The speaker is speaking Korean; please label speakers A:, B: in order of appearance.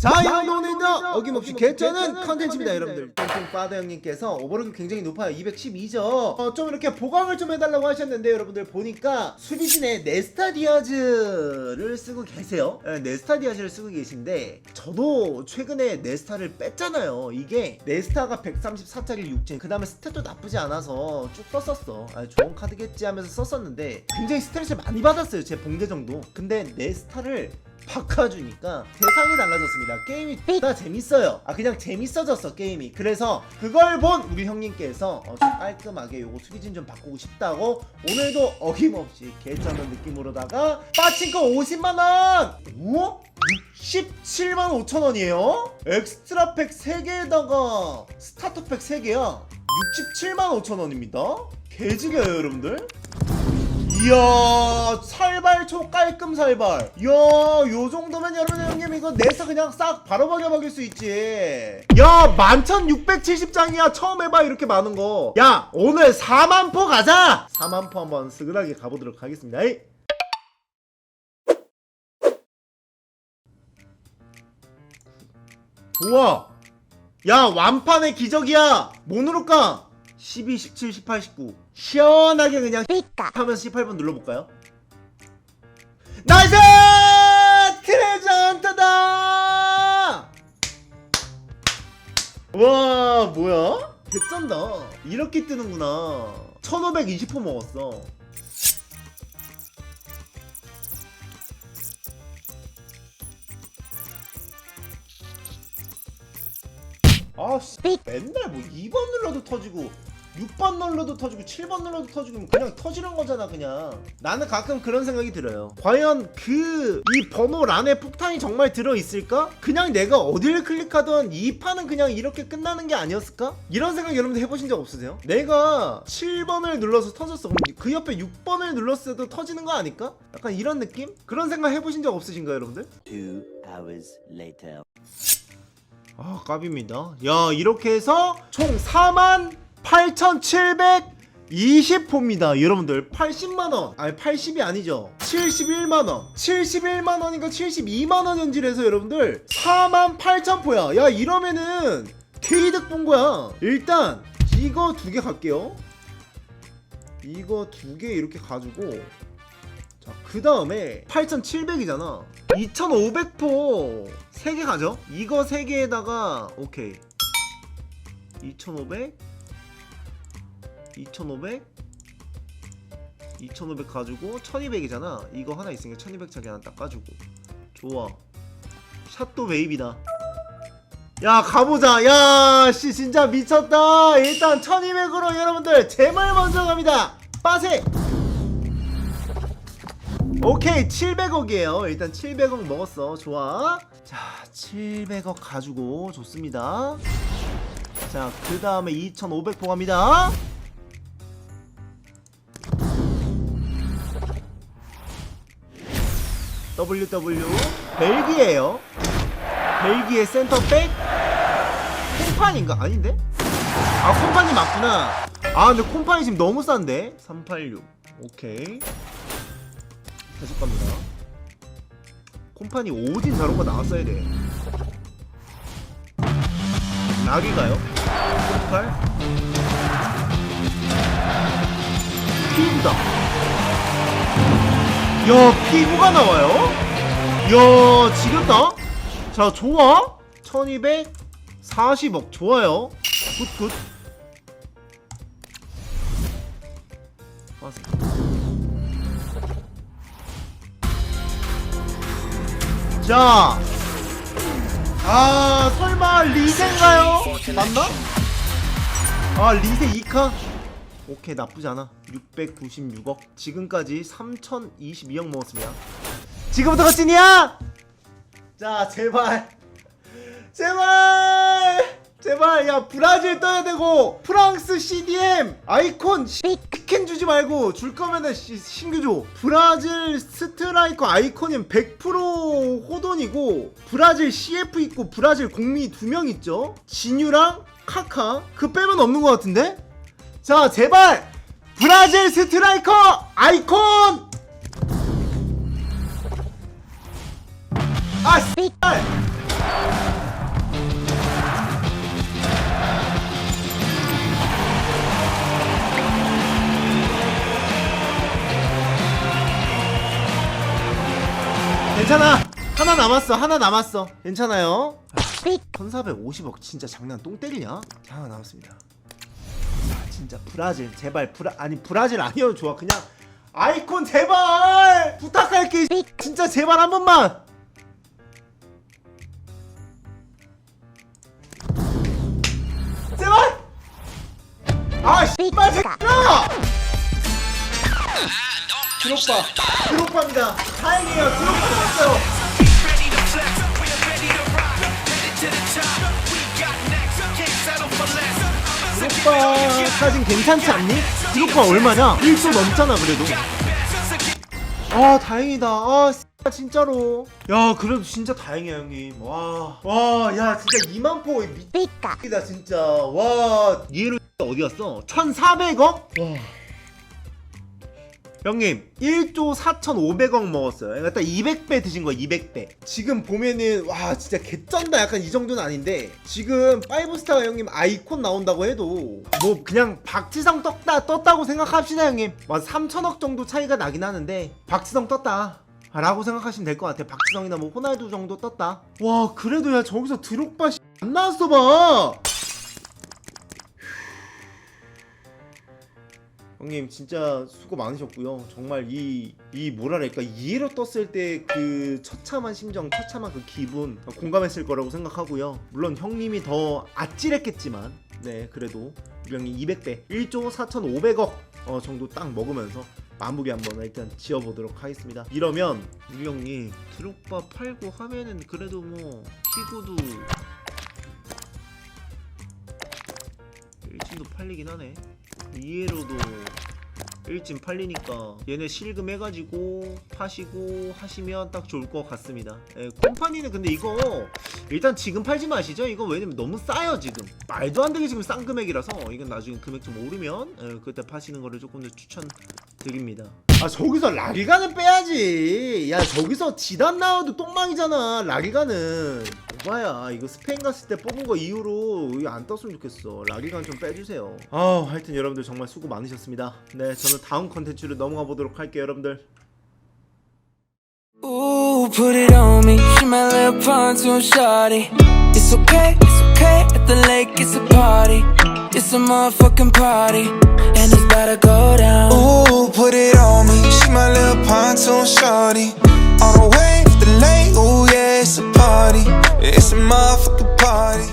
A: 자, 여러분들 어김없이 개쩌는 컨텐츠입니다, 여러분들. 땡땡 파더 형님께서 오버로드 굉장히 높아요. 212죠. 어, 좀 이렇게 보강을 좀 해달라고 하셨는데 여러분들 보니까 수비진에 네스타 디아즈를 쓰고 계세요. 네, 네스타 디아즈를 쓰고 계신데 저도 최근에 네스타를 뺐잖아요. 이게 네스타가 134짜리 6진 그 다음에 스탯도 나쁘지 않아서 쭉 썼었어. 아, 좋은 카드겠지 하면서 썼었는데 굉장히 스트레스를 많이 받았어요. 제 봉대 정도. 근데 네스타를 바꿔주니까 세상이 달라졌습니다. 게임이 다 재밌어요. 아 그냥 재밌어졌어 게임이. 그래서 그걸 본 우리 형님께서 어, 좀 깔끔하게 요거 수비진 좀 바꾸고 싶다고 오늘도 어김없이 개쩌는 느낌으로다가 빠친코 50만 원. 오? 67만 5천 원이에요? 엑스트라 팩 3개에다가 스타터 팩 3개야. 67만 5천 원입니다. 개지겨요 여러분들. 이야 살발초 깔끔 살발. 이야 요 정도면 여러분 형님 이거 내서 그냥 싹 바로 먹여 먹일 수 있지. 야 11,670장이야. 처음 해봐 이렇게 많은 거야 오늘 4만포 가자! 4만포 한번 스근하게 가보도록 하겠습니다. 에이. 좋아. 야 완판의 기적이야. 뭐 누를까 12, 17, 18, 19 시원하게 그냥 하면서 18번 눌러볼까요? 나이스! 트레저 헌터다! 와 뭐야? 개쩐다 이렇게 뜨는구나 1520호 먹었어 아 씨 맨날 뭐 2번 눌러도 터지고 6번 눌러도 터지고 7번 눌러도 터지고 그냥 터지는 거잖아 그냥 나는 가끔 그런 생각이 들어요 과연 그 이 번호란에 폭탄이 정말 들어있을까? 그냥 내가 어딜 클릭하던 이 판은 그냥 이렇게 끝나는 게 아니었을까? 이런 생각 여러분들 해보신 적 없으세요? 내가 7번을 눌러서 터졌어 그럼 그 옆에 6번을 눌렀을 때도 터지는 거 아닐까? 약간 이런 느낌? 그런 생각 해보신 적 없으신가요 여러분들?
B: Two hours later.
A: 아 까비입니다. 야 이렇게 해서 총 4만 8,720호입니다. 여러분들 80만원. 아니 80이 아니죠. 71만원. 71만원인가 72만원 현질해서 여러분들 4만 8천포야. 야 이러면은 개이득 본 거야. 일단 이거 두 개 갈게요. 이거 두 개 이렇게 가지고 자, 그 다음에 8,700이잖아. 2,500포 3개 가죠? 이거 3개에다가 오케이. 2,500 2,500 2,500 가지고 1,200이잖아. 이거 하나 있으니까 1,200짜리 하나 딱 가지고. 좋아. 샷도 웨이비다. 야 가보자 야 씨 진짜 미쳤다 일단 1200으로 여러분들 제 말 먼저 갑니다 빠세 오케이 700억이에요. 일단 700억 먹었어. 좋아. 자 700억 가지고 좋습니다. 자 그 다음에 2500 보갑니다. WW 벨기에요. 벨기에 센터백? 콤판인가? 아닌데? 아 콤판이 맞구나. 아 근데 콤판이 지금 너무 싼데? 386 오케이 계속 갑니다. 콤판이 오딘 거 나왔어야 돼. 락이가요? 18? 피부다. 야, 피부가 나와요? 야, 지렸다? 자, 좋아. 1240억. 좋아요. 굿, 굿. 빠세. 자, 아 설마 리세인가요? 맞나? 아 리세 2카? 오케이 나쁘지 않아 696억 지금까지 3022억 먹었습니다 지금부터가 찐이야! 자 제발 제발 제발 야 브라질 떠야 되고 프랑스 CDM 아이콘 스킨 주지 말고 줄 거면은 시- 신규 줘 브라질 스트라이커 아이콘은 100% 호돈이고 브라질 CF 있고 브라질 공미 두 명 있죠? 진유랑 카카. 그 빼면 없는 것 같은데? 자 제발! 브라질 스트라이커 아이콘! 아 씨발 괜찮아. 하나 남았어 하나 남았어. 괜찮아요. 1450억 진짜 장난 똥 때리냐? 자, 하나 남았습니다. 아, 진짜 브라질 제발 브라 아니 브라질 아니어도 좋아. 그냥 아이콘 제발! 부탁할게. 이 진짜 제발 한 번만. 제발! 아 씨발 새끼야 드롭바. 드롭바입니다. 다행이에요. 드롭바 나왔어요. 드롭바 사진 괜찮지 않니? 드롭바 얼마냐? 1조 넘잖아 그래도. 아 다행이다. 아 진짜로. 야 그래도 진짜 다행이야 형님. 와와야 진짜 2만 포 미다 진짜. 와. 이해로 어디 갔어? 1400억? 와 형님 1조 4,500억 먹었어요. 그러니까 딱 200배 드신 거야 200배. 지금 보면은 와 진짜 개쩐다. 약간 이 정도는 아닌데 지금 5스타가 형님 아이콘 나온다고 해도 뭐 그냥 박지성 떴다 떴다고 생각합시다 형님. 뭐 3천억 정도 차이가 나긴 하는데 박지성 떴다. 라고 생각하시면 될 것 같아요. 박지성이나 뭐 호날두 정도 떴다. 와 그래도 야 저기서 드록바 씨, 안 나왔어 봐 형님 진짜 수고 많으셨고요. 정말 이 이 뭐랄까 이해로 떴을 때 그 처참한 심정, 처참한 그 기분 공감했을 거라고 생각하고요. 물론 형님이 더 아찔했겠지만, 네 그래도 형님 200배, 1조 4,500억 어, 정도 딱 먹으면서 마무리 한번 일단 지어보도록 하겠습니다. 이러면 형님 드록바 팔고 하면은 그래도 뭐 피구도 일진도 팔리긴 하네. 이해로도 일진 팔리니까 얘네 실금 해가지고 파시고 하시면 딱 좋을 것 같습니다. 예, 컴파니는 근데 이거 일단 지금 팔지 마시죠. 이거 왜냐면 너무 싸요 지금. 말도 안 되게 지금 싼 금액이라서 이건 나중에 금액 좀 오르면 예, 그때 파시는 거를 조금 더 추천드립니다. 아 저기서 라리가는 빼야지. 야 저기서 지단 나와도 똥망이잖아. 라리가는. 오바야 이거 스페인 갔을 때 뽑은 거 이후로 이거 안 떴으면 좋겠어. 라리가는 좀 빼주세요. 아 하여튼 여러분들 정말 수고 많으셨습니다. 네 저는 다음 컨텐츠로 넘어가 보도록 할게요 여러분들.
C: Ooh, put it on me. She my little pontoon shawty. It's okay, it's okay. At the lake, it's a party. It's a motherfucking party. And it's about to go down.
D: Ooh, put it on me. She my little pontoon shorty. On the way to the lake, ooh yeah, it's a party. It's a motherfucking party.